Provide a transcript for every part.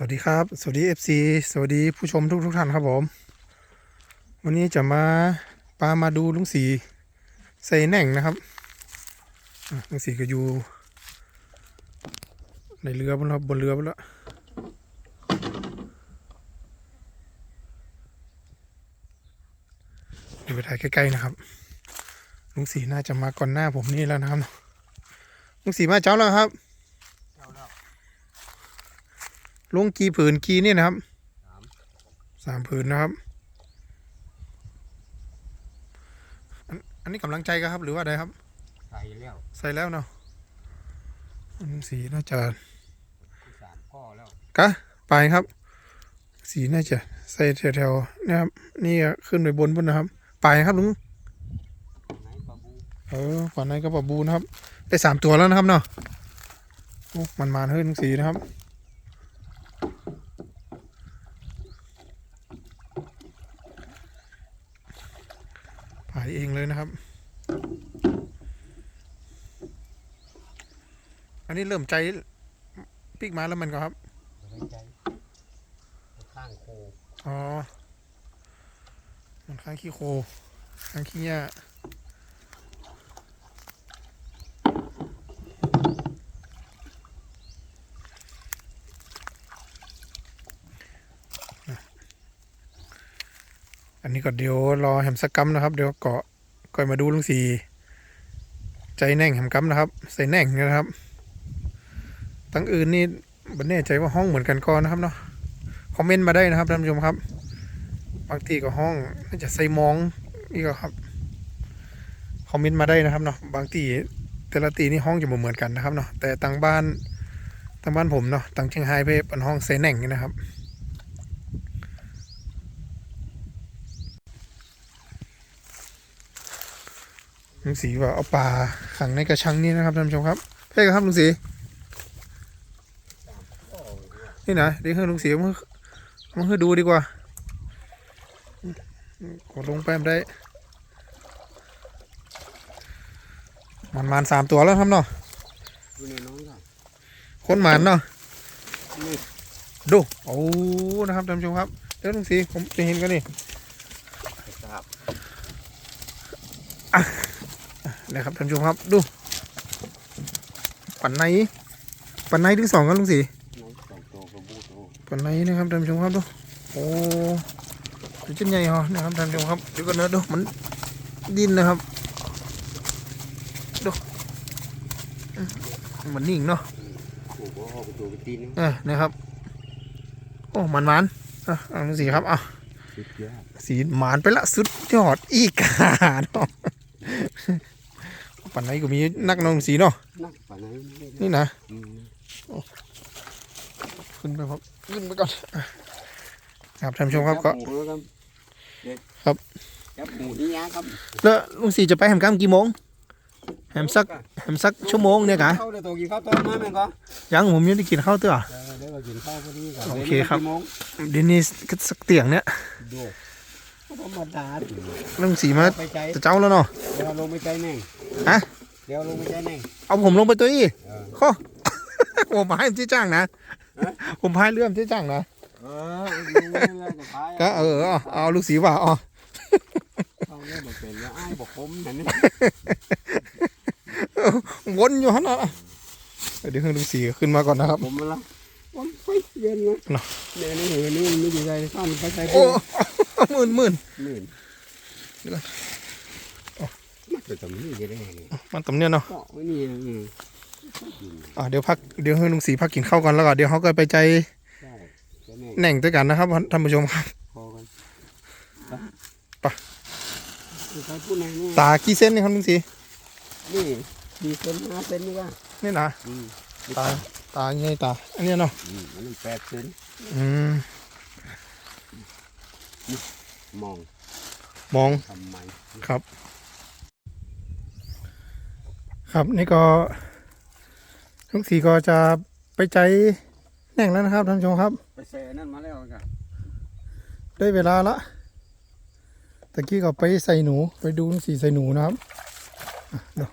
สวัสดีครับ สวัสดี FC สวัสดีผู้ชมทุกทุกท่านครับผม วันนี้จะมาปามาดูลุงสีใส่แหน่งนะครับลุงสีก็อยู่ ในเรือบนครับบนเรือบนแล้วเดี๋ยวไปถ่ายใกล้ๆนะครับ ลุงสีน่าจะมาก่อนหน้าผมนี่แล้วนะครับลุงสีมาเจ้าแล้วครับ ลงกี่ผืนกี่นี่นะครับสามผืนนะครับ อันอันนี้กำลังใจกันครับ หรือว่าอะไรครับ ใส่แล้ว ใส่แล้วเนาะอันสีน่าจะที่สามข้อแล้วกะไปครับ สีน่าจะใส่แถวๆนะครับ นี่อะขึ้นไปบนบนนะครับ ไปครับลุงไหนปลาบูเออฝันในกระเป๋าบูนะครับ ได้สามตัวแล้วนะครับเนาะโอ้มันมาเฮ้ยลุงสีนะครับายเองเลยนะครับ อันนี้เริ่มใจปีกมาแล้วมันก็ครับไว้ใจข้างโคอ๋อมันข้างขี้โคข้างขี้หญ้า อันนี้ก็เดี๋ยวรอแฮมสกกัมนะครับ เดี๋ยวเกาะก่อยมาดูลุงสีใจแน่งแฮมกัมนะครับ ใส่แน่งนะครับ ตั้งอื่นนี่บันแน่ใจว่าห้องเหมือนกันก่อนนะครับเนาะคอมเมนต์มาได้นะครับท่านผู้ชมครับ บางทีก็ห้องน่าจะใส่มองนี่ก็ครับคอมเมนต์มาได้นะครับเนาะบางทีแต่ละตีนี่ห้องจะเหมือนกันนะครับเนาะแต่ต่างบ้านต่างบ้านผมเนาะต่างเชียงไฮ้ไปเป็นห้องเซแหน่งนะครับ ลุงสีว่าเอาปลาขังในกระชังนี่นะครับท่านผู้ชมครับเพ่ครับลุงสีนี่นะเดี๋ยวให้ลุงสีมามาให้ดูดีกว่ากดลงแป๊บได้ มันมันสามตัวแล้วครับเนาะดูในน้อคนหมันเนาะดูโอ้นะครับท่านผู้ชมครับเดี๋ยวลุงสีผมจะเห็นกันนี่ กระาบ นะครับท่านผู้ชมครับดูปันในปันในถึงสองกันลุงสีน้องสองตัวปลาบูโตปันในนะครับท่านผู้ชมครับดูโอ้ดูชิ้นใหญ่เหรอนะครับท่านผู้ชมครับเดี๋ยวก่อนนะดูมันดินนะครับดูอืมมันนิ่งเนาะโอ้โหออกไปตัวไปตีนเออนะครับโอ้มันมันอะเอาสีครับอะสุดยอดสีหมานไปละสุดยอดอีกาเนาะ ปันไหนก็มีนักน้องสีเนาะนักปลาไหนไม่ได้นี่นะอืมขึ้นไปครับขึ้นไปก่อนอะครับท่านผู้ชมครับก็จัหมูแล้วครับเด็กครับจับหมูนี่ยาครับแล้วลุงสีจะไปแหมกำกี่โมงแหมสักแหมสักชั่วโมงเนี่ยกะเข้าเลยตัวกินข้าวต้มมาแม่งก็ยังผมยังได้กินข้าวเตื้อเออเดี๋ยวเรากินข้าวพอดีกันโอเคครับดี๋ยวนี้กี่โมงเดี๋ยวนี้สักเตียงเนี่ยดู ธรรมดาดิลุงสีมาไปใจจะเจ้าแล้วเนาะเดี๋ยวลงไปใจแน่งฮะเดี๋ยวลงไปใจแน่งเอาผมลงไปตัวอี้เออข้อผมพายที่จ้างนะฮะผมพายเรื่อมที่จ้างนะเออลงไปเลยจะไปก็เออเอาเอาลูกสีว่าอ๋อเอาเนี่ยบอกเป็นแล้วไอ้ายบอกผมนั่นนี่วนอยู่ฮันน่ะเดี๋ยวให้ลูกสีขึ้นมาก่อนนะครับผมมาละ วันไฟเย็นนะเนาะเนี่ยนี่เห็นนี่มันไม่ดีใจข้ามไปใจโอ้หมื่นหมื่นหมื่นเดี๋ยวก่อนมันจะทำนี่จะได้ไงมันตำเนี่ยเนาะเกาะไว้นี่อืมอ่าเดี๋ยวพักเดี๋ยวให้ลุงสีพักกินข้าวก่อนแล้วก็เดี๋ยวเขาก็ไปใจใช่จะแน่แหน่งด้วยกันนะครับท่านผู้ชมครับพอกันไปใครพูดไหนนี่ตากี่เส้นนี่ครับลุงสีนี่มีเซนห้าเซนนี่ก็นี่นะอืมตา ตาไงตา อันเนี้ยเนาะอืมอันนั้นแปดเซนอืมมองมองทำไมครับ ครับนี่ก็ลุงสีก็จะไปใจแหน่งแล้วนะครับท่านผู้ชมครับ ไปเซนั่นมาแล้วกันได้เวลาละตะกี้ก็ไปใส่หนูไปดูลุงสีใส่หนูนะครับอะเดี๋ยว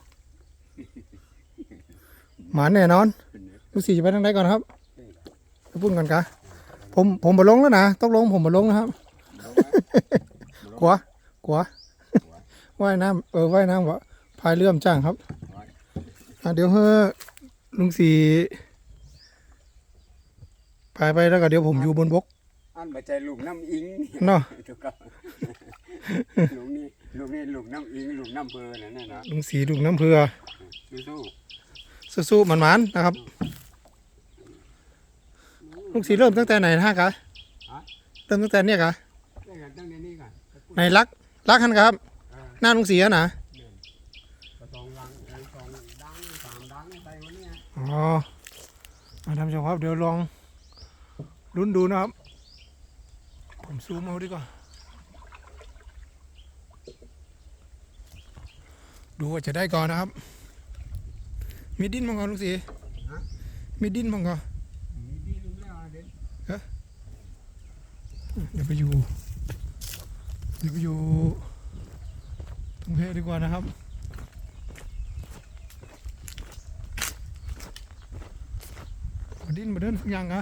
หมาแน่นอน ลุงสีจะไปทางไหนก่อนครับไปปุ้นก่อนกะผมผมมาลงแล้วนะต้องลงผมมาลงนะครับ กลัวกลัวว่ายน้ำเออว่ายน้ำวะพายเรือมจ้างครับอะเดี๋ยวเฮ้อลุงสีพายไปแล้วก็เดี๋ยวผมอยู่บนบกอันบาใจลูกน้ำอิงเนาะถูกต้องลูกนี่ลูกนี่ลูกน้ำอิงลูกน้ำเพอนั่นน่ะนะลุงสีลุงน้ำเพื่อสู้สู้ๆมันมันๆนะครับ ลุงสีเริ่มตั้งแต่ไหนฮะกะเริ่มตั้งแต่เนี่ยกะๆได้กันตั้งในนี้ก่อนในรักรักหันครับเออหน้าลุงสีอะนะกระตองลังเออสองดังสามดังไปวันเนี้ยอ๋อมาทำชมครับเดี๋ยวลองลุ้นดูนะครับ ผมซูมเอาดีกว่า ดูว่าจะได้ก่อนนะครับ มีดิ้นมั้งก่อนลุงสีมีดิ้นมั้งก่อนมีดีลูกแล้ว เดี๋ยวไปอยู่ เดี๋ยวไปอยู่ตรงเพดีกว่านะครับมาดิ้นมาเดินสักย่างอะ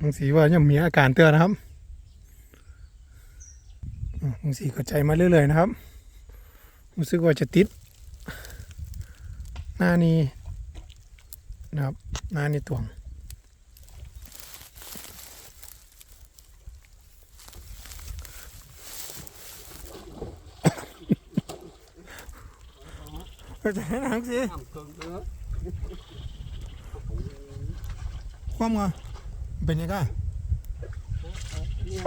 บางสีว่ายังมีอาการเตือนนะครับมบางสีก็ใจมาเรื่อยๆนะครับ รู้สึกว่าจะติด หน้านี้นะครับ หน้านี้ตวงจะให้หนังสิความงอเป็นยังไง เนี่ย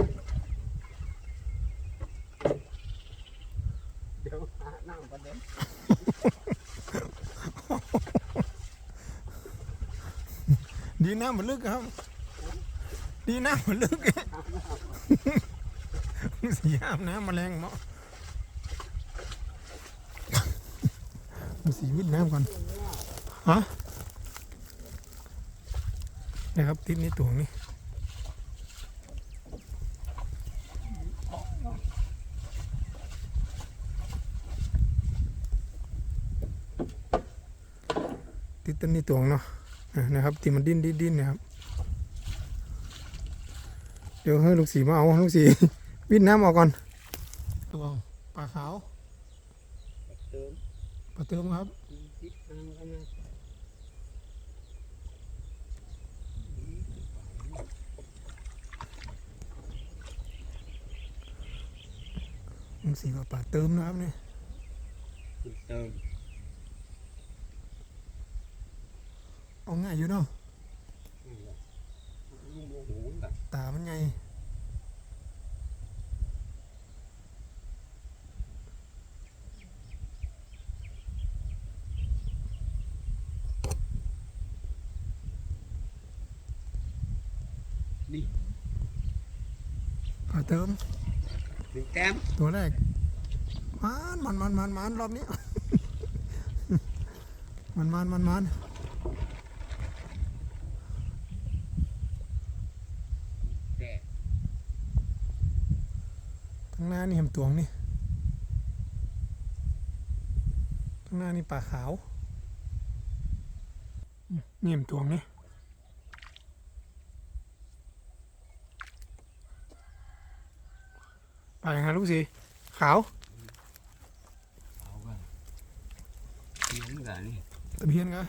เดี๋ยวหาน้ำประเด็น ดีน้ำมันลึกครับ ดีน้ำมันลึกสีอาบน้ำมาแมลงเนาะสีวิดน้ำก่อนฮะนะครับติดนี่ตัวนี้ติดต้นนี้ตัวเนาะ นะครับที่มันดิ้นดิ้นดิ้นนะครับ เดี๋ยวให้ลูกสีมาเอาลูกสีวิดน้ำออกก่อนตัวปลาขาวเติมปลาเติมครับติดน้ำกันนะลูกสีว่าปลาเติมนะครับเนี่ยเติม เอาง่ายอยู่เนาะลูกโมโหแบบตา มันไงนี่ปลาเติมหนึ่งแต้มตัวแรกมันมันมันมันมันรอบนี้ มันมันมันมัน แต่ ข้างห น้านี่เห็นตวงนี่ข้างหน้านี่ปลาขาวอืมนี่เห็นตวงนี่ปลาอย่างไรลูกสีขาวเอากันเพี้ยนกันนี่ตะเพียนกะ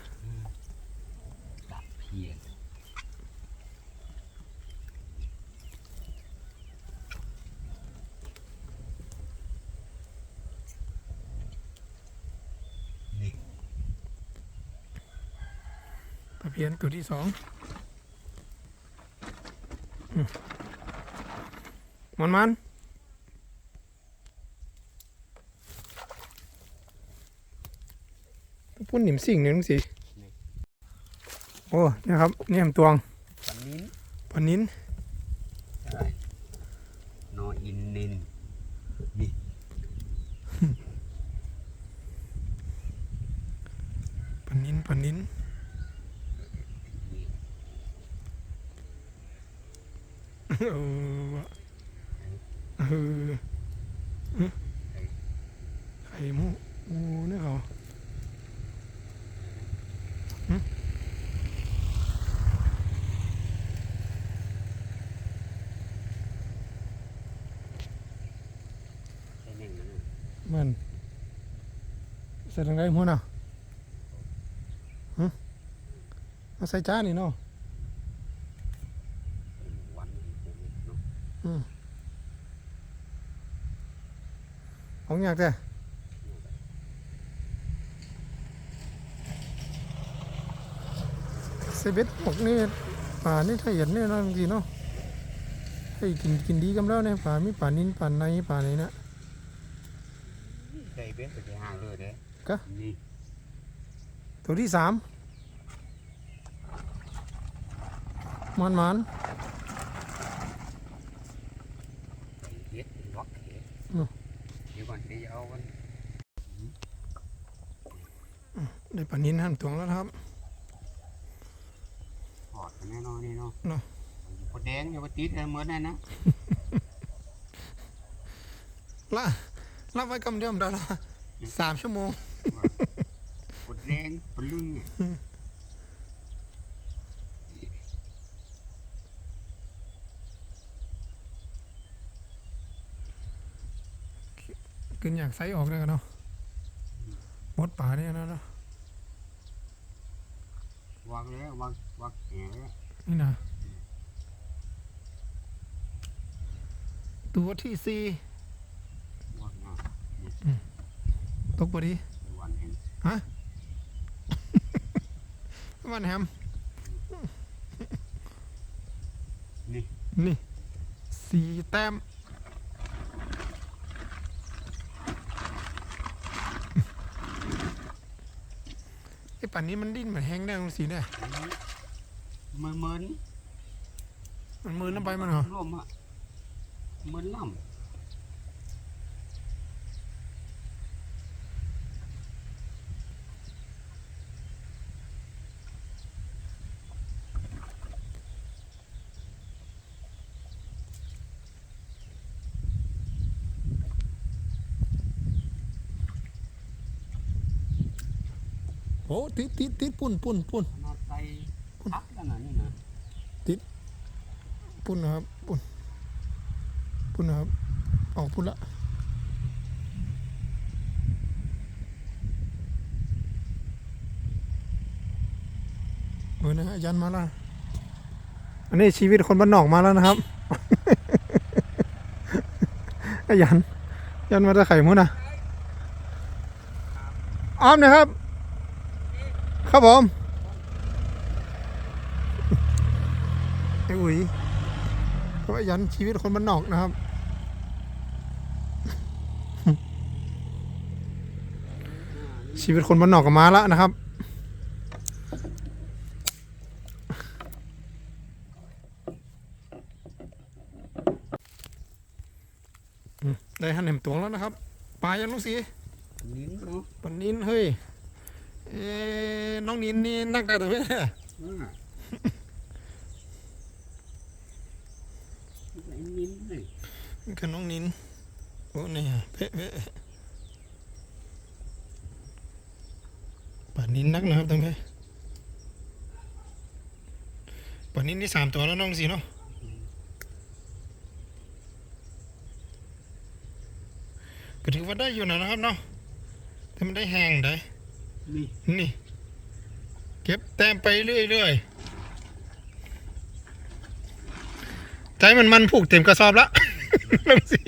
ตับเพี้ยนนี่ ตะเพียนตัวที่สองอืมมันมันพุ่นหนิมสิ่งเนี่ยลุงสีโอ้เนี่ยครับเนี่ยเห็นตวงปันนิ้นปันนินใช่นออินนินนี่ปันนินปันนิน เออวไข่มุกอูนี่เขามันใส่ทางไรนหัวน่ะฮะใส่จ้านี่เนาะ ยากแต่เซเบ็ดหกนี่ป่านี่ถ้าเห็นเนี่ยเนาะบางทีเนาะให้กินกินดีกันแล้วเนี่ยป่ามีป่านินป่าในป่าไหนนะได้เป็นไปได้ห่างเลยเด้กะนี่ตัวที่สามมันมันไปเฮ็ดเป็นล็อกเฮ็ดอืมเดี๋ยว ก่อนเดี๋ยวเอากันได้ป่านินหั่นตวงแล้วนะครับถอดกันแน่นอนนี่เนาะเนาะพอแดงอย่าไปติดอะไรเหมือนนั่นนะละรับไว้กำเดียมได้ละสามชั่วโมงพอแดงปลึงเนี่ย กินอยากไซออกได้กันเนาะมดป่าเนี่ยนะเนาะวางแล้ววางวางแหแล้วนี่นะตัวที่สี่วางหน้าตกพอดีวันเห็นมันแฮมนี่นี่สี่แต้ม อ้ป่านนี้มันดิ้นเหมือนแห้งได้ตรงสีเนี่ยเหมือนเหมือนมันมือน้ำไปมันเหรอร่วมอะเหมือนล่ำ อ้ติดติดติดปุ่นปุ่นปุ่นขนาดใส่พักแล้วนะนี่นะปุ่นนะครับปุ่นปุ่นนะครับออกปุ่นละเออนะฮะยันมาแล้วอันนี้ชีวิตคนบ้านนอกมาแล้วนะครับไอยันยันมาจะไข่มุ้นนะอ้อมนะครับ ครับผมไอ้อุ๋ยเพราะว่ายันชีวิตคนบ้านนอกนะครับ ชีวิตคนบ้านนอกก็มาแล้วนะครับอืมได้หันแหมตวงแล้วนะครับ ปลายังลูกสีนิ้นเนาะปันนินเฮ้ย เอ๊ะ น้องนินนี่นักได้แต่เพื่อนอ่าใส่นิ้นเลยคือน้องนินโอ้นี่เป๊ะเป๊ะปันนินนักนะครับตั้งเพปันนินนี่สามตัวแล้วน้องสีเนาะก็ถือว่าได้อยู่นะนะครับเนาะแต่มันได้แห้งได้นี่ นี่ เก็บแต้มไปเรื่อยๆใจมันมันผูกเต็มกระสอบละน้องสี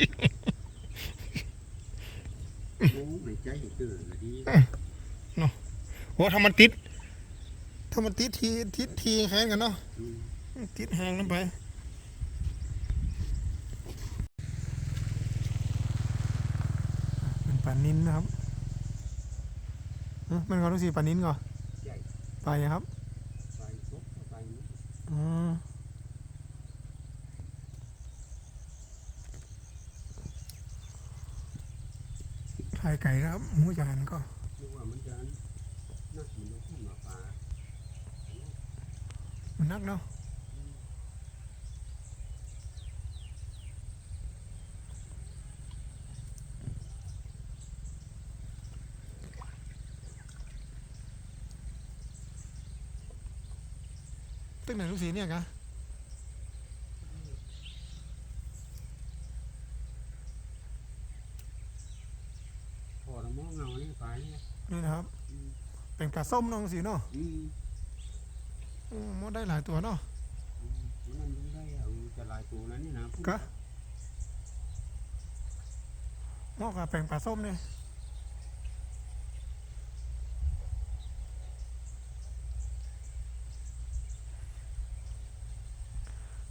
โอ้ไม่ใจเกิดดีโอ้ถ้ามันติดถ้ามันติดทีติดทีแข่งกันเนาะอืมติดแหงลงไปเป็นปลานินนะครับเอ้อมันก็ต้องสีปลานินก่อน ใหญ่ปลาอย่างครับใส่ซุปเข้าไปนี่อ๋อไข่ไก่นะครับหมูจานก็ดูว่ามันจะน่ากินขึ้นมาปลามันนักเนาะ ตึ้งไหนลูกสีเนี่ยกะเนี่ยนี่นะครับเป็นปลาส้มเน้องสีเนาะอืมโอ้มดได้หลายตัวเนาะอืมมันยังได้เอาจะลายตัวนั้นนี่นะกะมอกกับแปลงปลาส้มเนี่ย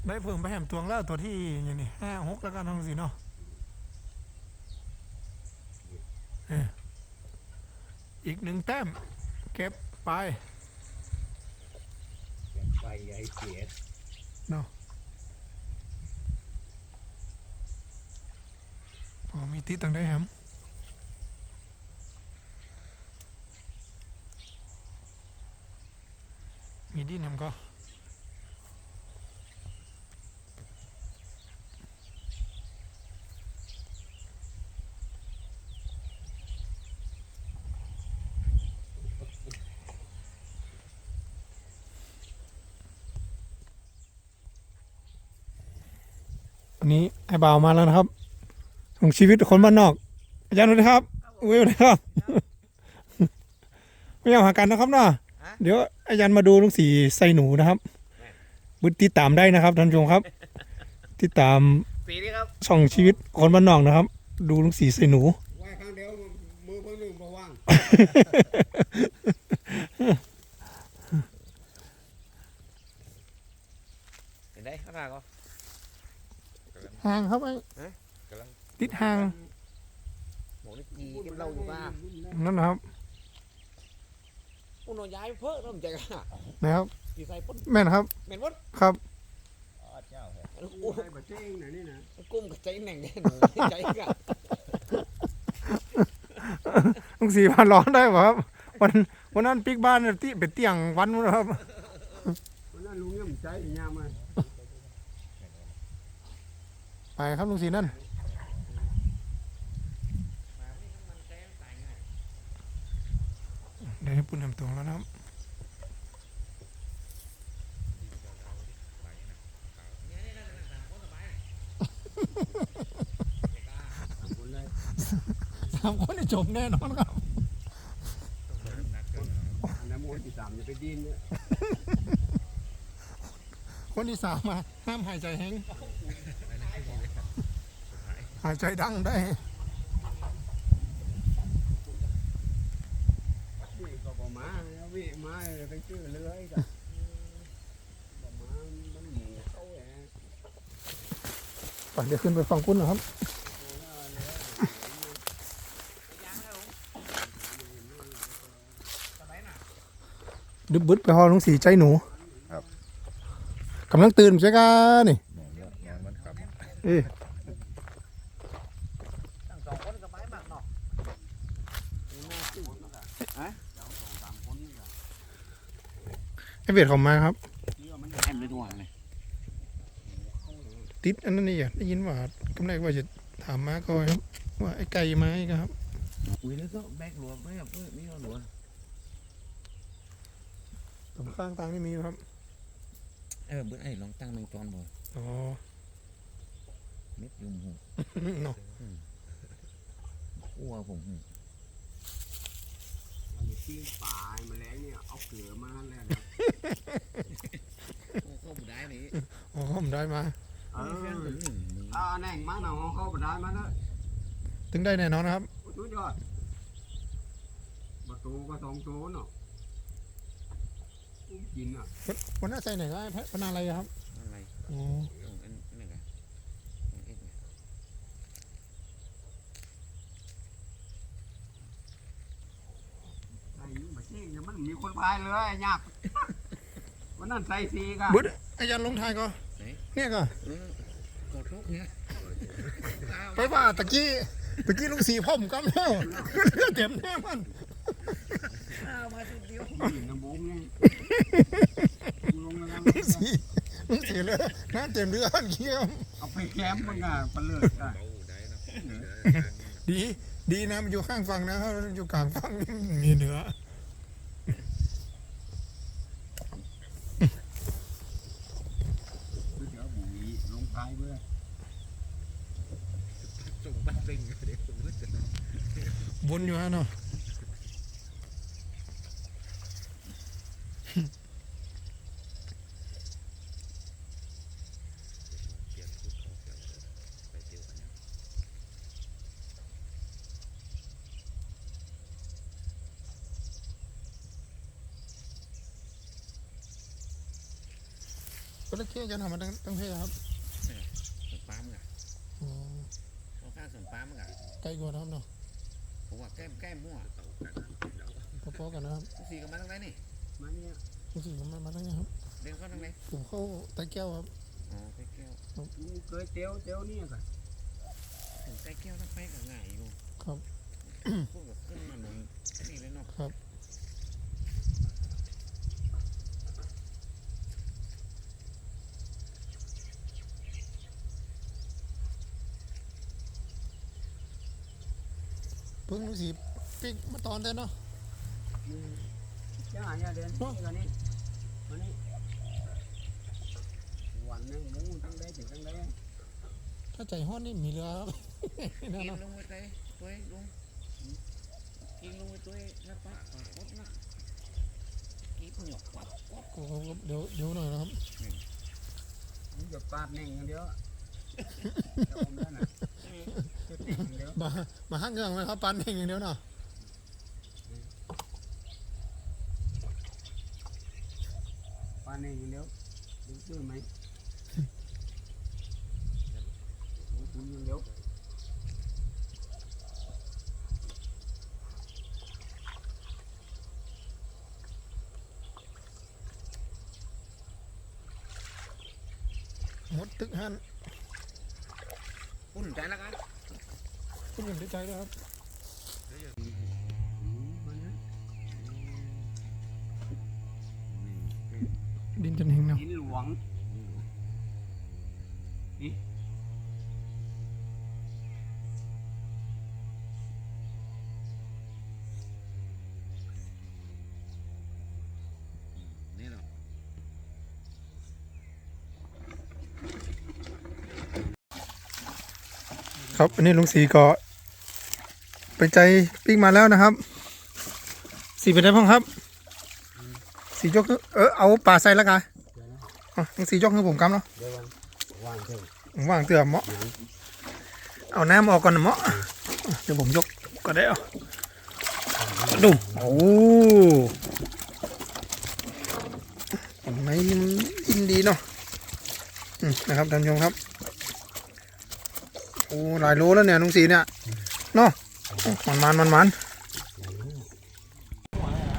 ได้เพิ่มไปแหมตวงแล้วตัวที่อย่างนี้ห้าหกแล้วกันน้องสีเนาะเอ้ยอีกหนึ่งแต้ม เก็บไปไปไอ้เสียดพอมีติดตั้งได้แฮมมีดินแฮมก็ วันนี้ไอ้บ่าวมาแล้วนะครับ ของชีวิตคนบ้านนอก อาจารย์สวัสดีครับอุ้ยสวัสดีครับ ไม่เอาหากันนะครับเนาะเดี๋ยวอาจารย์มาดูลุงสีใส่หนูนะครับบุติดตามได้นะครับท่านผู้ชมครับ ติดตามปีนี้ครับช่องชีวิตคนบ้านนอกนะครับ ดูลุงสีใส่หนูไหว้ครั้งเดียวมือเพิ่งลืมบ่ว่างเห็นได้ข้างหน้าก็ ห่างครับไอ้กำลังติดห่างหมกนี่กีเก็บเหล้าอยู่บ้านนั่นนะครับพวกนอนย้ายเพิ่มเริ่มใจกันนะครับกีใส่ปุ๊บแม่นครับเหม็นวัดครับเจ้าโอ้ยบ่เจ๊งนะนี่นะกุ้มกับใจแหน่งเนี่ยใจกันลุงสีพาร้อนได้ป่ะครับวันวันนั้นปิกบ้านเนี่ยติเป็นเตียงวันนู้นนะครับวันนั้นลุงย่ำใจยามมา ไปครับลุงสีนั่นเดี๋ยวให้ปุ่นทำตรงแล้วนะครับคนเลยสามคนนี่จบแน่นอนครับอันนั้นมวนที่สามจะไปดินเนี่ยคนที่สามมาห้ามหายใจแห้ง หายใจดังได้วิก็บ่มาแล้ววิมาเลยไปชื่อเลื้อยกันบ่มามันหมูเข้าแหวก่อนเดี๋ยวขึ้นไปฟังคุณนะครับดึบบึดไปหอลุงสีใจหนูครับกำลังตื่นใช่กันนี่นอนนอนมันขับเอ้ย ทั้งสองคนสบายมากเนาะ ไอเวียดเขามาครับ แอมไปทุกวันเลยติดอันนั้นนี่อย่าได้ยินว่ากำไรว่าจะถามมาก่อนครับ ว่าไอ้ไก่มาอีกครับ อุ้ยแล้วก็แบกหลวมไม่ครับเพื่อนไม่เอาหลวมตรงข้างตังนี่มีครับ เออเบื่อไอ้ลองตั้งแมงจอนบ่อ๋อเม็ดยุมหูเนาะอ้วผมหูมันมีปิ้งปลาแมลงเนี่ย เอาเกลือมาแล้วนะ เข้าบุได้นี่อ๋อผมได้มา เออถ้าแน่งมาหน่อยเข้าไปได้มาแล้วถึงได้แน่นอนนะครับสุดยอดประตูก็สองตัวเนาะกินอะวันหน้าใจไหนก็ไอ้พพนาอะไรครับอะไรอ๋ออันนั่นไงไอ้นี่มาเช่งเนี่ยมันมีคนพายเลยยาก วันนั้นใส่สีกันบึดอาจารย์ลงทายก็เนี่ยก็กดทุกเนี่ยไปว่าตะกี้ตะกี้ลุงสีพ่อมกำแล้วเลือดเต็มแน่มันมาทีเดียวนี่น้ำบุ้งนี่ลงแล้วลุงสีลุงสีเลยน้ำเต็มเรือเขี้ยวเอาไปแคมป์มันก็ปลาเลือดอะดีดีนะมันอยู่ข้างฝั่งนะครับมันอยู่กลางฝั่งนี่มีเนื้อ วนอยู่ฮะเนาะก็ได้เที่ยวจะทำมาตั้งตั้งเที่ยวครับส่งปั๊มไงโอ้ข้างส่งปั๊มไงไกลกว่าครับเนาะ แก้มแก้มมั่วพอๆกันนะครับลูกสีกันมาทางไหนนี่มาเนี่ยรู้สึกว่ามามาตั้งไงครับเดินเข้าทางไหนผมเข้าตะแก้วครับอ๋อใกล้แก้วมึงเคยเตียวเตียวเนี่ยกันถึงใกล้แก้วต้องไปกับง่ายอยู่ครับ พวกแบบขึ้นมาหนุนนี่เลยเนาะ ครับ เพิ่งรู้สีปิ๊กมาตอนได้เนาะจ้าเนี่ยเดินนี่กันนี่มานี่วันนึงหมูตั้งได้ถึงตั้งได้ถ้าใจห้อนนี่มีเรือครับนั่นกินเนาะลงไปใจตัวเองลุงกินลงไปตัวเองแล้วปะปากคดนะกีบหยอกวับวับโอ้โหเดี๋ยวเดี๋ยวหน่อยนะครับมึงจะปาดเน่งกันเดียวจะอมได้น่ะจะ เน่งกันเดียวมามาห้างเงืองไหมครับปันเองอย่างเดียวเนาะปาดเน่งกันเดียวดูชื่อไหมดูชื่อเดียวหมดตึกหันอุ่นใจแล้วกัน คุณยังได้ใจด้วยครับมานะดินจนเฮงเนาะหินหลวง นี่เนาะครับอันนี้ลุงสีก็ ไปใจปิ๊กมาแล้วนะครับ สีเป็นไงบ้างครับ สียกเออเอาป่าใส่แล้วกันอะลุงสียกให้ผมกำเนาะว่างเถอะว่างเตือเหมาะเอาน้ำออกก่อนเหมาะอะเดี๋ยวผมยกก็ได้เอาดูโอ้ไม่อินดีเนาะอืมนะครับท่านผู้ชมครับโอ้หลายโลแล้วเนี่ยลุงสีเนี่ย มันมันมันมัน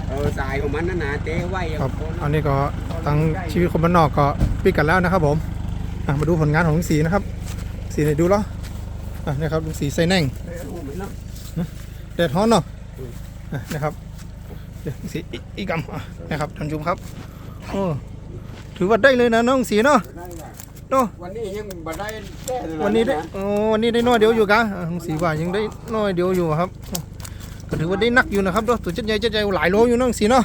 เออสายของมันนั่นนะเต้ไว้ครับอันนี้ก็ตั้งชีวิตคนบ้านนอกก็ปิดกันแล้วนะครับผมอะมาดูผลงานของลุงสีนะครับ สีไหนดูแล้วอะนี่ครับลุงสีใส่แน่งเออโอ้ไม่เนาะแดดฮ้อนเนาะอะนะครับเดี๋ยวลุงสีอีกอีกกำอะนะครับท่านผู้ชมครับโอ้ถือว่าได้เลยนะน้องสีเนาะได้ละ เนาะวันนี้ยังบ่ได้แก้เลยวันนี้ได้โอ้วันนี้ได้น้อยเดียวอยู่กะอะลุงสีว่ายังได้น้อยเดียวอยู่ครับก็ถือว่าได้นักอยู่นะครับเนาะตัวเจ็ดใหญ่เจ็ดใหญ่หลายโลอยู่เน้องสีเนาะ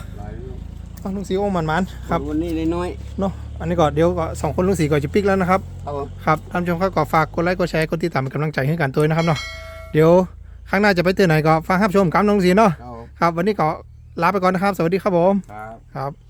อะลุงสีโอ้มันมันๆครับวันนี้ได้น้อยเนาะอันนี้ก็เดี๋ยวก็สองคนลุงสีก็จะปิกแล้วนะครับ ครับผม ครับท่านผู้ชมครับก็ฝากกดไลค์กดแชร์กดติดตามเป็นกำลังใจให้กันตัวด้วยนะครับเนาะเดี๋ยวครั้งหน้าจะไปเตือนไหนก็ฟังครับชมกับน้องสีเนาะครับผมครับ วันนี้ก็ลาไปก่อนนะครับ สวัสดีครับผมครับ ครับ